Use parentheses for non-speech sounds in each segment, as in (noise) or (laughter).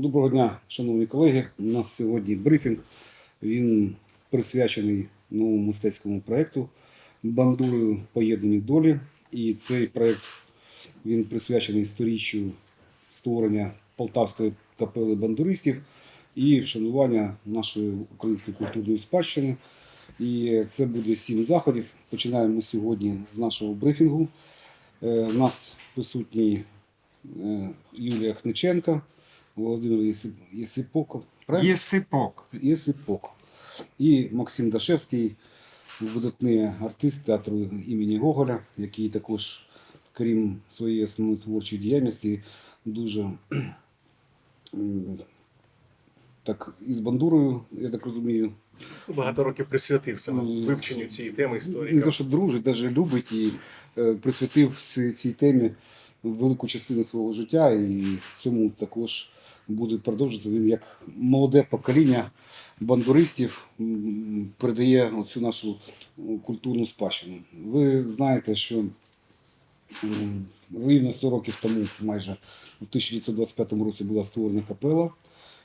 Доброго дня, шановні колеги. У нас сьогодні брифінг. Він присвячений новому мистецькому проєкту Бандурою поєднані долі. І цей проєкт він присвячений сторіччю створення Полтавської капели бандуристів і вшанування нашої української культурної спадщини. І це буде сім заходів. Починаємо сьогодні з нашого брифінгу. Е, У нас присутній е, Юлія Хниченка, Володимир Єсип- Єсипок, правильно? Єсипок. Єсипок. І Максим Дашевський, видатний артист театру імені Гоголя, який також, крім своєї основної творчої діяльності, дуже так із бандурою, я так розумію, Багато років присвятив саме Ну, вивченню цієї теми не історії. те, що дружить, навіть любить і е, присвятив цій, цій темі велику частину свого життя, і в цьому також буде продовжуватися. Він як молоде покоління бандуристів передає оцю нашу культурну спадщину. Ви знаєте, що рівно 100 років тому, майже в 1925 році була створена капела,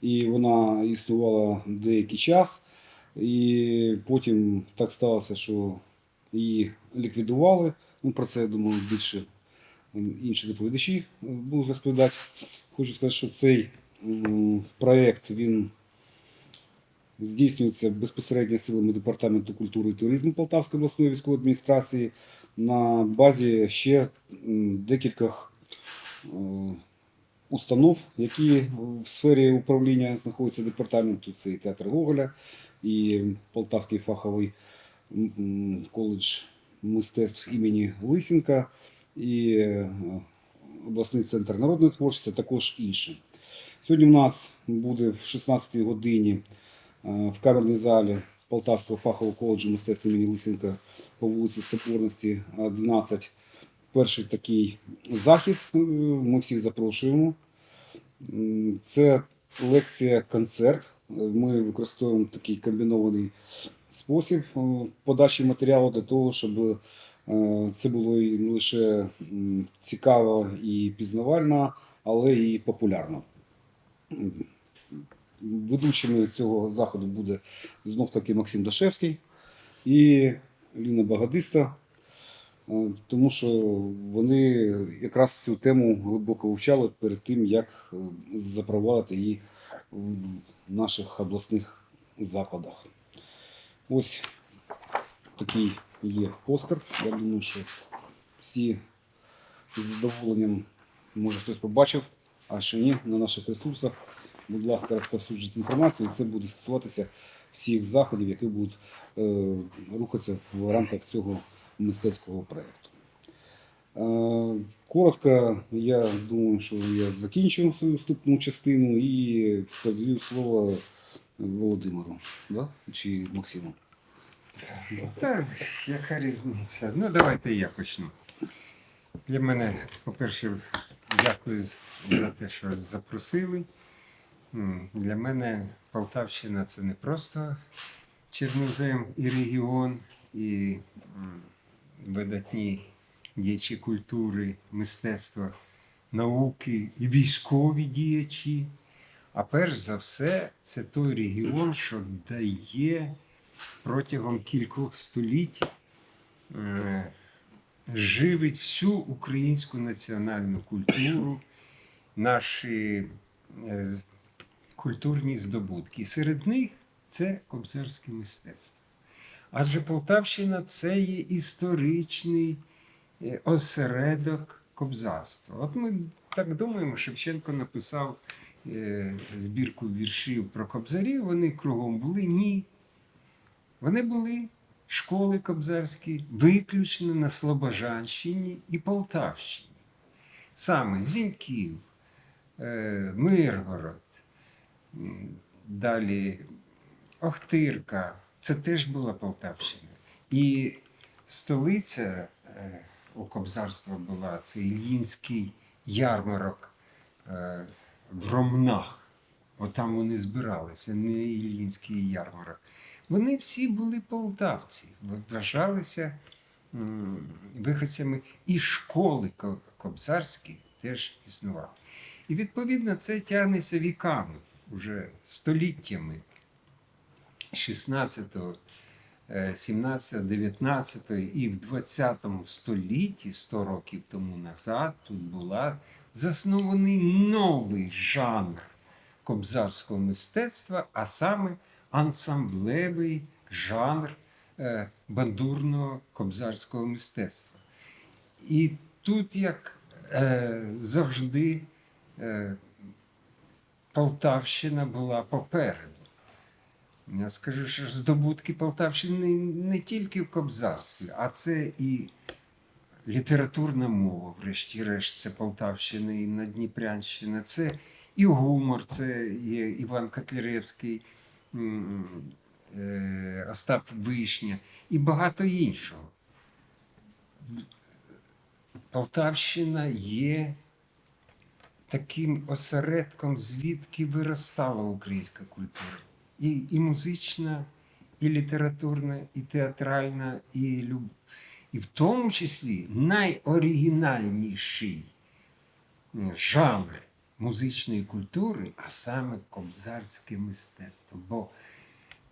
і вона існувала деякий час. І потім так сталося, що її ліквідували. Ну, про це, я думаю, більше інші доповідачі е, будуть розповідати. Хочу сказати, що цей проєкт він здійснюється безпосередньо силами Департаменту культури і туризму Полтавської обласної військової адміністрації на базі ще декількох е, установ, які в сфері управління знаходяться департаменту. Це і театр Гоголя, і Полтавський фаховий коледж мистецтв імені Лисенка, і е, обласний центр народної творчості, а також інші. Сьогодні у нас буде в 16 годині е, в камерній залі Полтавського фахового коледжу мистецтв імені Лисенка по вулиці Соборності 11. Перший такий захід. Е, Ми всіх запрошуємо. Це лекція-концерт. Е, Ми використовуємо такий комбінований спосіб подачі матеріалу для того, щоб це було не лише цікаво і пізнавально, але і популярно. Ведучими цього заходу буде знов таки Максим Дашевський і Ліна Багадиста, е, тому що вони якраз цю тему глибоко вивчали перед тим, як е, запровадити її в наших обласних закладах. Ось такий є постер. Я думаю, що всі з задоволенням, може хтось побачив, а що ні, на наших ресурсах. Будь ласка, розповсюджуйте інформацію, і це буде стосуватися всіх заходів, які будуть е, рухатися в рамках цього мистецького проєкту. Е, коротко, я думаю, що я закінчу свою вступну частину і передаю слово Володимиру да? чи Максиму. Та яка різниця? Ну, давайте я почну. Для мене, по-перше, дякую за те, що запросили. Для мене Полтавщина це не просто Чернозем і регіон, і видатні діячі культури, мистецтва, науки і військові діячі. А перш за все, це той регіон, що дає протягом кількох століть е, живить всю українську національну культуру, наші е, культурні здобутки. Серед них це кобзарське мистецтво. Адже Полтавщина це є історичний е, осередок кобзарства. От ми так думаємо, Шевченко написав е, збірку віршів про кобзарів, вони кругом були. Ні. Вони були школи кобзарські виключно на Слобожанщині і Полтавщині. Саме Зіньків, е, Миргород, далі Охтирка. Це теж була Полтавщина. І столиця е, у кобзарства була це Ільїнський ярмарок е, в Ромнах. Отам вони збиралися, не Ільїнський ярмарок. Вони всі були полтавці, вважалися виходцями і школи ко- кобзарські теж існували. І відповідно це тягнеться віками, вже століттями 16, е, 17, 19 і в 20 столітті, 100 років тому назад, тут була заснований новий жанр кобзарського мистецтва, а саме ансамблевий жанр е, бандурного кобзарського мистецтва. І тут, як е, завжди, е, Полтавщина була попереду. Я скажу, що здобутки Полтавщини не тільки в кобзарстві, а це і літературна мова, врешті-решт, це Полтавщина і Надніпрянщина, це і гумор, це є Іван Котляревський, Остап Вишня і багато іншого. Полтавщина є таким осередком, звідки виростала українська культура. І, і музична, і літературна, і театральна, і, люб... і в тому числі найоригінальніший жанр музичної культури, а саме кобзарське мистецтво. Бо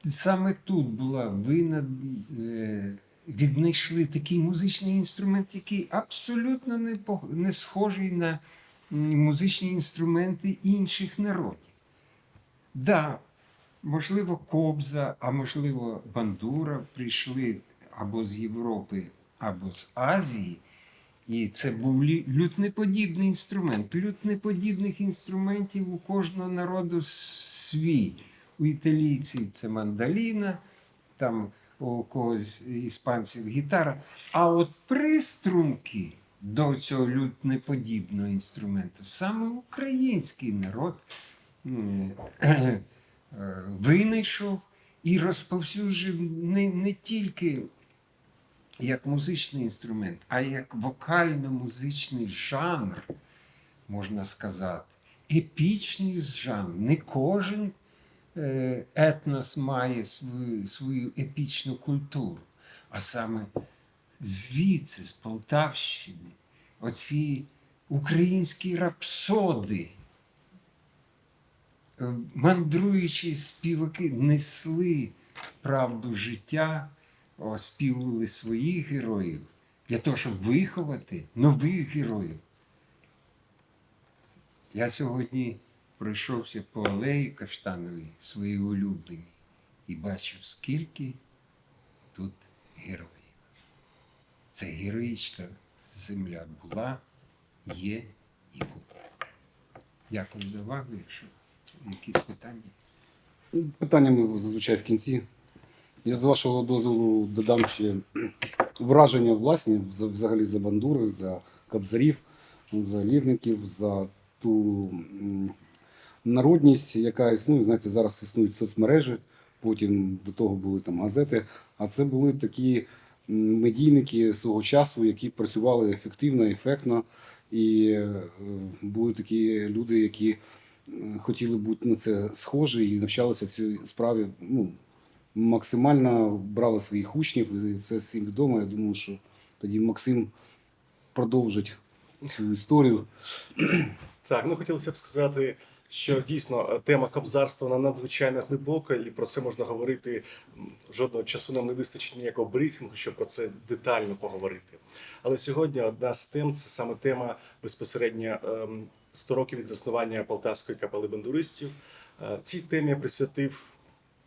саме тут була винад... е, віднайшли такий музичний інструмент, який абсолютно не, не схожий на музичні інструменти інших народів. Да, можливо, кобза, а можливо, бандура прийшли або з Європи, або з Азії. І це був лютнеподібний інструмент. Лютнеподібних інструментів у кожного народу свій. У італійців це мандаліна, там у когось іспанців гітара. А от приструнки до цього лютнеподібного інструменту саме український народ е, винайшов і розповсюджив не, не тільки як музичний інструмент, а як вокально-музичний жанр, можна сказати, епічний жанр. Не кожен е, етнос має свою, свою епічну культуру, а саме звідси, з Полтавщини, оці українські рапсоди, е, мандруючі співаки несли правду життя, оспівували своїх героїв для того, щоб виховати нових героїв. Я сьогодні пройшовся по алеї Каштановій, своїй улюбленій, і бачив, скільки тут героїв. Це героїчна земля була, є і буде. Дякую за увагу. Якщо якісь питання. Питання ми зазвичай в кінці. Я з вашого дозволу додам ще враження власні за- взагалі за бандури, за кабзарів, за лірників, за ту народність, яка існує. Знаєте, зараз існують соцмережі, потім до того були там газети. А це були такі медійники свого часу, які працювали ефективно, ефектно. І е, були такі люди, які е, хотіли бути на це схожі і навчалися цій справі. Ну, максимально брали своїх учнів, і це всім відомо. Я думаю, що тоді Максим продовжить цю історію. Так, ну хотілося б сказати, що дійсно тема кобзарства вона надзвичайно глибока, і про це можна говорити. Жодного часу нам не вистачить ніякого брифінгу, щоб про це детально поговорити. Але сьогодні одна з тем це саме тема безпосередньо ем, 100 років від заснування Полтавської капели бандуристів. Е, Цій темі я присвятив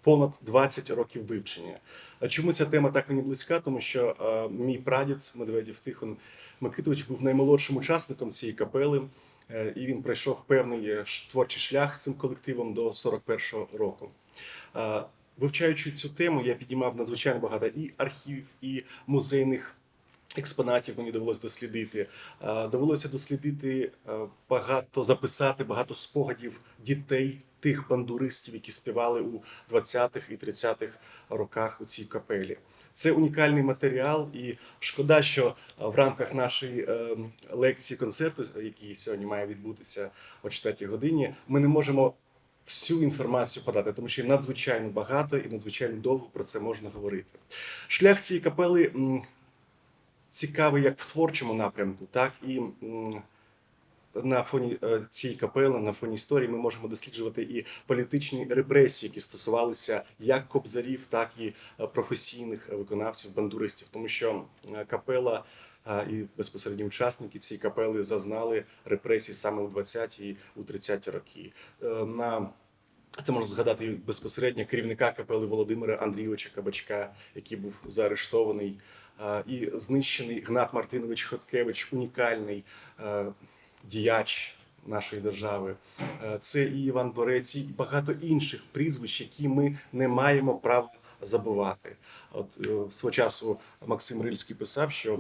понад 20 років вивчення. А чому ця тема так мені близька? Тому що е, мій прадід Медведів Тихон Микитович був наймолодшим учасником цієї капели. Е, і він пройшов певний е, творчий шлях з цим колективом до 41-го року. Е, Вивчаючи цю тему, я піднімав надзвичайно багато і архівів, і музейних експонатів мені довелося дослідити. Е, Довелося дослідити е, багато, записати багато спогадів дітей тих бандуристів, які співали у 20-х і 30-х роках у цій капелі. Це унікальний матеріал, і шкода, що е, в рамках нашої е, лекції концерту, який сьогодні має відбутися о 4 годині, ми не можемо всю інформацію подати, тому що надзвичайно багато і надзвичайно довго про це можна говорити. Шлях цієї капели цікавий як в творчому напрямку, так і на фоні е, цієї капели, на фоні історії, ми можемо досліджувати і політичні репресії, які стосувалися як кобзарів, так і е, професійних виконавців, бандуристів, тому що е, капела. І безпосередні учасники цієї капели зазнали репресій саме у 20-ті, у 30-ті роки. На це можна згадати безпосередньо керівника капели Володимира Андрійовича Кабачка, який був заарештований, і знищений Гнат Мартинович Хоткевич, унікальний діяч нашої держави. Е, Це і Іван Борець, і багато інших прізвищ, які ми не маємо права забувати. От е, свого часу Максим Рильський писав, що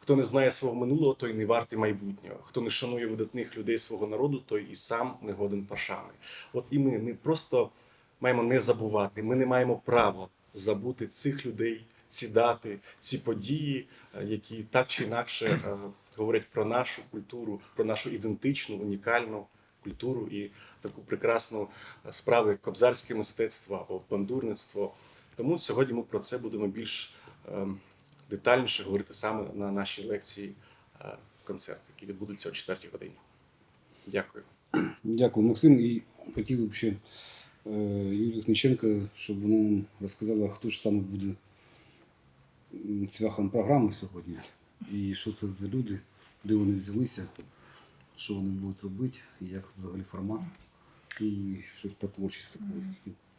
хто не знає свого минулого, той не вартий майбутнього. Хто не шанує видатних людей свого народу, той і сам не годен пашани. От і ми не просто маємо не забувати, ми не маємо права забути цих людей, ці дати, ці події, е, які так чи інакше говорять про нашу культуру, про нашу ідентичну, унікальну культуру і таку прекрасну е, справу, як кобзарське мистецтво або бандурництво. Тому сьогодні ми про це будемо більш е, детальніше говорити саме на нашій лекції е, концерт, який відбудеться о 4 годині. Дякую. Дякую, Максим. І хотіли б ще е, Юлію щоб вона нам розказала, хто ж саме буде м, цвяхом програми сьогодні, і що це за люди, де вони взялися, що вони будуть робити, і як взагалі формат, і щось про творчість таку.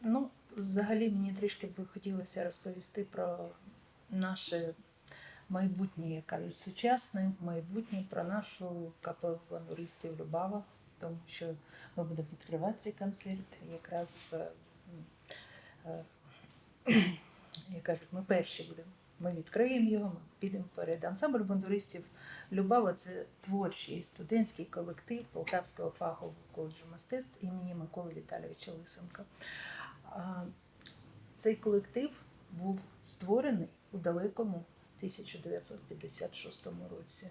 Ну, взагалі мені трішки би хотілося розповісти про наше майбутнє, як кажуть, сучасне майбутнє, про нашу капелу бандуристів Любава, тому що ми будемо відкривати цей концерт. Якраз, е, е, (clears throat) як кажуть, ми перші будемо. Ми відкриємо його, ми підемо вперед. Ансамбль бандуристів Любава це творчий студентський колектив Полтавського фахового коледжу мистецтв імені Миколи Віталійовича Лисенка. Цей колектив був створений у далекому 1956 році.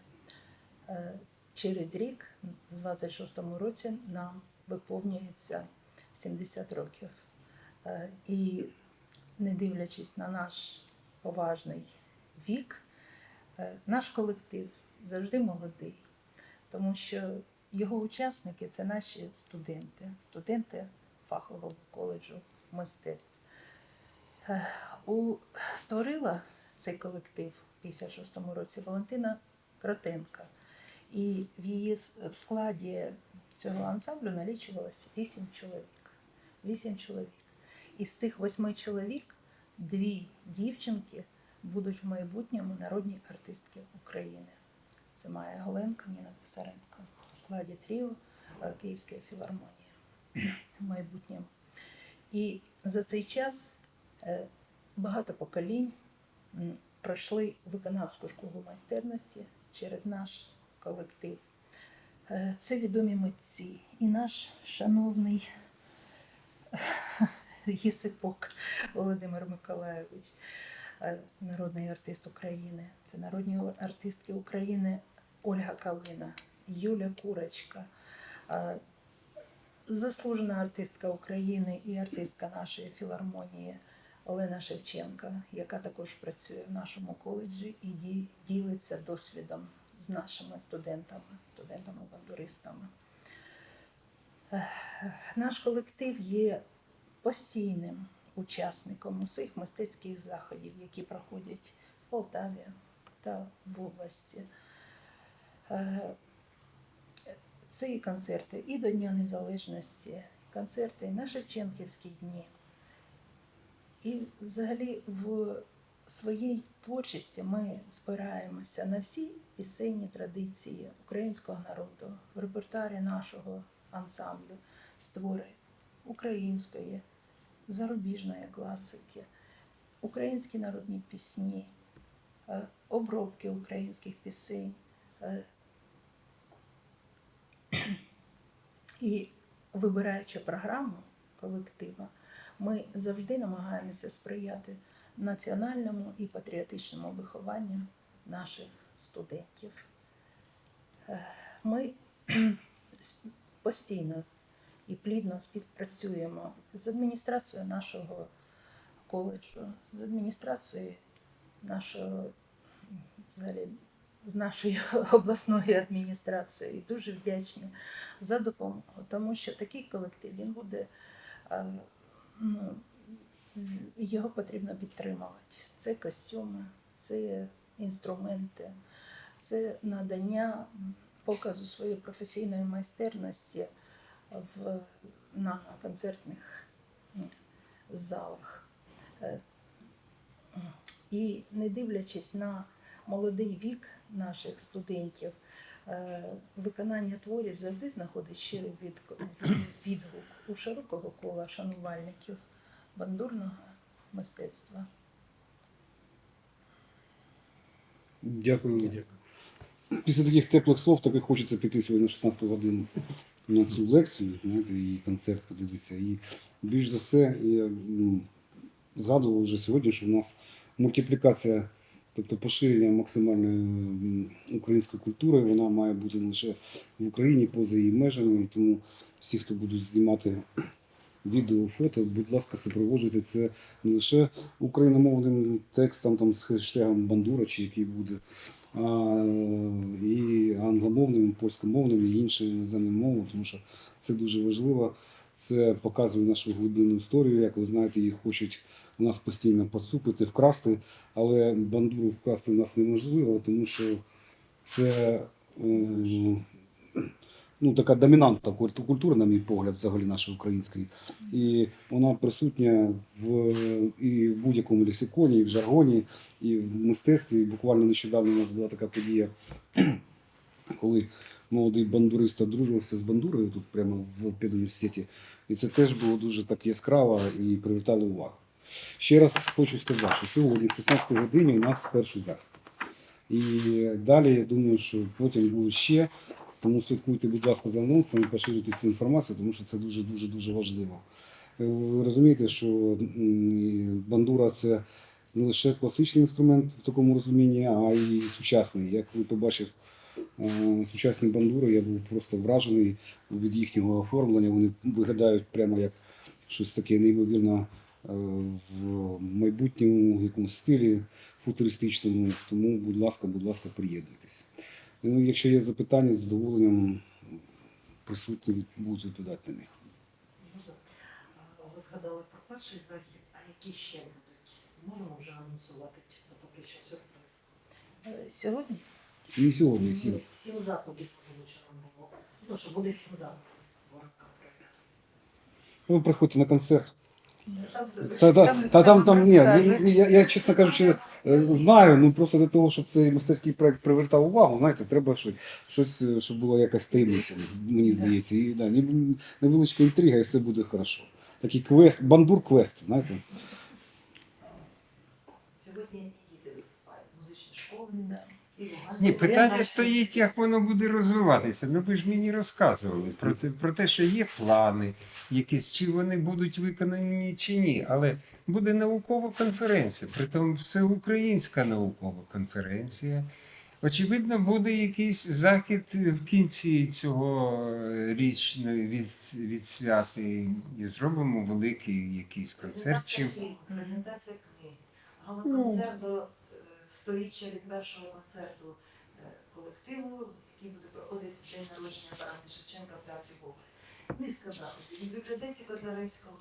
Е, Через рік, в 26-му році, нам виповнюється 70 років. Е, І не дивлячись на наш поважний вік, е, наш колектив завжди молодий, тому що його учасники це наші студенти, студенти фахового коледжу мистецтв. Е, У створила цей колектив в 56-му році Валентина Кротенка. І в її складі цього ансамблю налічувалося вісім чоловік. Вісім чоловік. Із цих восьми чоловік дві дівчинки будуть в майбутньому народні артистки України. Це Майя Голенко, Ніна Писаренко у складі тріо е, Київської філармонії в майбутньому. І за цей час е, багато поколінь пройшли виконавську школу майстерності через наш колектив. Е, Це відомі митці. І наш шановний Єсипок Володимир Миколайович, е, народний артист України. Це народні артистки України Ольга Калина, Юля Курочка, е, заслужена артистка України і артистка нашої філармонії Олена Шевченка, яка також працює в нашому коледжі і ділиться досвідом з нашими студентами, студентами-бандуристами. Наш колектив є постійним учасником усіх мистецьких заходів, які проходять в Полтаві та в області. Е, Це і концерти і до Дня Незалежності, концерти на Шевченківські дні. І взагалі в своїй творчості ми спираємося на всі пісенні традиції українського народу, в репертуарі нашого ансамблю, твори української, зарубіжної класики, українські народні пісні, е, обробки українських пісень. е, І вибираючи програму колектива, ми завжди намагаємося сприяти національному і патріотичному вихованню наших студентів. Е, Ми (clears throat) постійно і плідно співпрацюємо з адміністрацією нашого коледжу, з адміністрацією нашого взагалі, з нашою (laughs) обласною адміністрацією. Дуже вдячні за допомогу, тому що такий колектив він буде е, ну, його потрібно підтримувати. Це костюми, це інструменти, це надання показу своєї професійної майстерності в, на концертних залах. Е, І не дивлячись на молодий вік наших студентів, е, виконання творів завжди знаходить щирий від- відгук у широкого кола шанувальників бандурного мистецтва. Дякую. Дякую. Після таких теплих слов так і хочеться піти сьогодні на 16 годину на цю лекцію, знаєте, і концерт подивитися. І більш за все, я м, згадував вже сьогодні, що в нас мультиплікація, тобто поширення максимальної української культури, вона має бути не лише в Україні, поза її межами. І тому всі, хто будуть знімати відео, фото, будь ласка, супроводжуйте це не лише україномовним текстом там, з хештегом Бандура, чи який буде, і англомовним, польськомовними, польськомовним, і інші іноземні мови, тому що це дуже важливо. Це показує нашу глибинну історію. Як ви знаєте, їх хочуть у нас постійно поцупити, вкрасти, але бандуру вкрасти в нас неможливо, тому що це е, ну, така домінантна культ- культура, на мій погляд, взагалі нашої української. І вона присутня в, і в будь-якому лексиконі, і в жаргоні, і в мистецтві. Буквально нещодавно у нас була така подія, (clears throat) коли молодий бандурист одружувався з бандурою тут прямо в педуніверситеті. І це теж було дуже так яскраво і привертало увагу. Ще раз хочу сказати, що сьогодні, в 16 годині, у нас перший захід. І далі я думаю, що потім будуть ще. Тому слідкуйте, будь ласка, за анонсами, поширюйте цю інформацію, тому що це дуже дуже дуже важливо. Е, Ви розумієте, що бандура це не лише класичний інструмент в такому розумінні, а й сучасний. Як ви побачив е, сучасні бандури, я був просто вражений від їхнього оформлення. Вони виглядають прямо як щось таке неймовірно е, в майбутньому якомусь стилі футуристичному. Тому, будь ласка, будь ласка, приєднуйтесь. Ну, якщо є запитання, з задоволенням присутні будуть відповідати на них. Можна? Ви згадали про перший захід, а які ще будуть? Можемо вже анонсувати, чи це поки що сюрприз? Е, Сьогодні І сьогодні сім. Сім заходів озвучено було. Ну, що буде сім заходів. Ви приходьте на концерт. Та, та, Там та, там, там, ні, я, я, чесно кажучи, е, знаю, ну просто для того, щоб цей мистецький проект привертав увагу, знаєте, треба щось, щось е, щоб було якась таємниця, мені здається. І да, невеличка інтрига, і все буде хорошо. Такий квест, бандур-квест, знаєте. Сьогодні і діти виступають, музичні школи, да. і Луганські. Ні, питання стоїть, як воно буде розвиватися. Ну ви ж мені розказували про те, про те, що є плани, якісь чи вони будуть виконані чи ні. Але буде наукова конференція, притом всеукраїнська наукова конференція. Очевидно, буде якийсь захід в кінці цього е, річної від, відсвяти, і зробимо великий якийсь концерт. Презентація книги, Ну. гала-концерт до сторіччя від першого концерту е, колективу, який буде проходити день народження Тараса Шевченка в театрі Бога. Низка заходів. І в бібліотеці Котляревського,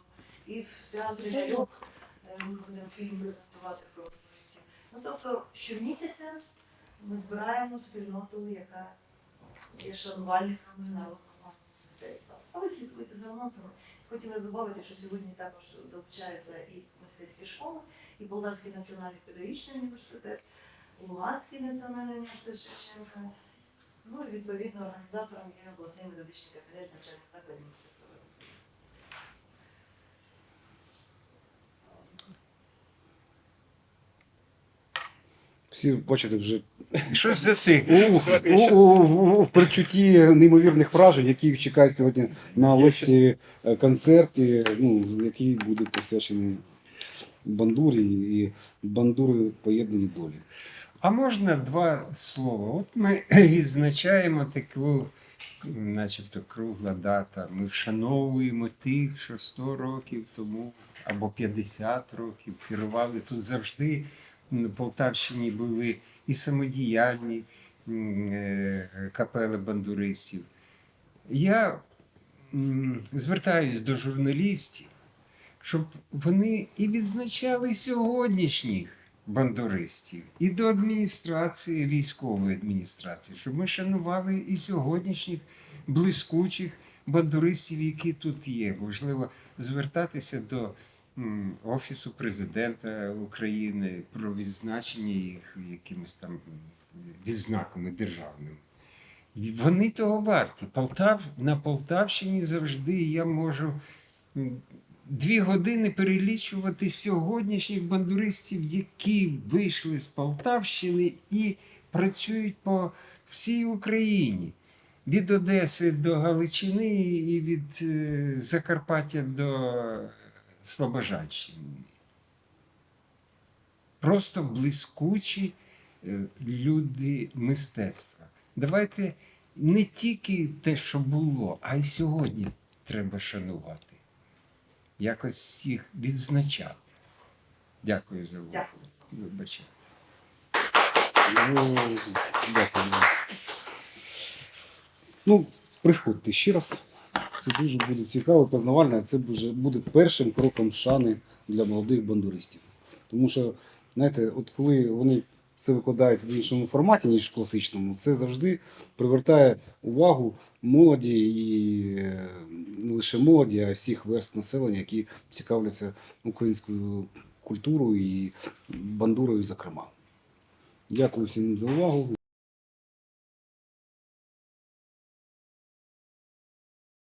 і в театрі Гайок е, ми будемо фільм презентувати про журналістів. Ну тобто щомісяця ми збираємо спільноту, яка є шанувальниками народного мистецтва. А ви слідкуєте за анонсами. Хотіла додати, що сьогодні також долучаються і мистецькі школи, і Полтавський національний педагогічний університет, Луганський національний університет Шевченка. Ну і відповідно організатором є обласний методичний кабінет навчальних закладів мистецтва. Всі бачите вже Щось за тих. у, у, у, у, в передчутті неймовірних вражень, які їх чекають сьогодні на лекції е, концерті, ну, який буде присвячений бандурі і бандури поєднані долі. А можна два слова? От ми (clears throat) відзначаємо таку, начебто, кругла дата. Ми вшановуємо тих, що 100 років тому або 50 років керували. Тут завжди Полтавщині були і самодіяльні, е, капели бандуристів. Я звертаюсь до журналістів, щоб вони і відзначали сьогоднішніх бандуристів, і до адміністрації, військової адміністрації, щоб ми шанували і сьогоднішніх блискучих бандуристів, які тут є. Можливо, звертатися до Офісу президента України про відзначення їх якимись там відзнаками державними. І Вони того варті. Полтав, на Полтавщині завжди я можу дві години перелічувати сьогоднішніх бандуристів, які вийшли з Полтавщини і працюють по всій Україні. Від Одеси до Галичини і від е, Закарпаття до Слобожанщини. Просто блискучі е, люди мистецтва. Давайте не тільки те, що було, а й сьогодні треба шанувати. Якось їх відзначати. Дякую за увагу. Вибачайте. Ну, дякую. Ну, приходьте ще раз. Це дуже буде цікаво, познавально. Це буде першим кроком шани для молодих бандуристів. Тому що, знаєте, от коли вони це викладають в іншому форматі, ніж класичному, це завжди привертає увагу молоді і е, не лише молоді, а всіх верст населення, які цікавляться українською культурою і бандурою, зокрема. Дякую всім за увагу.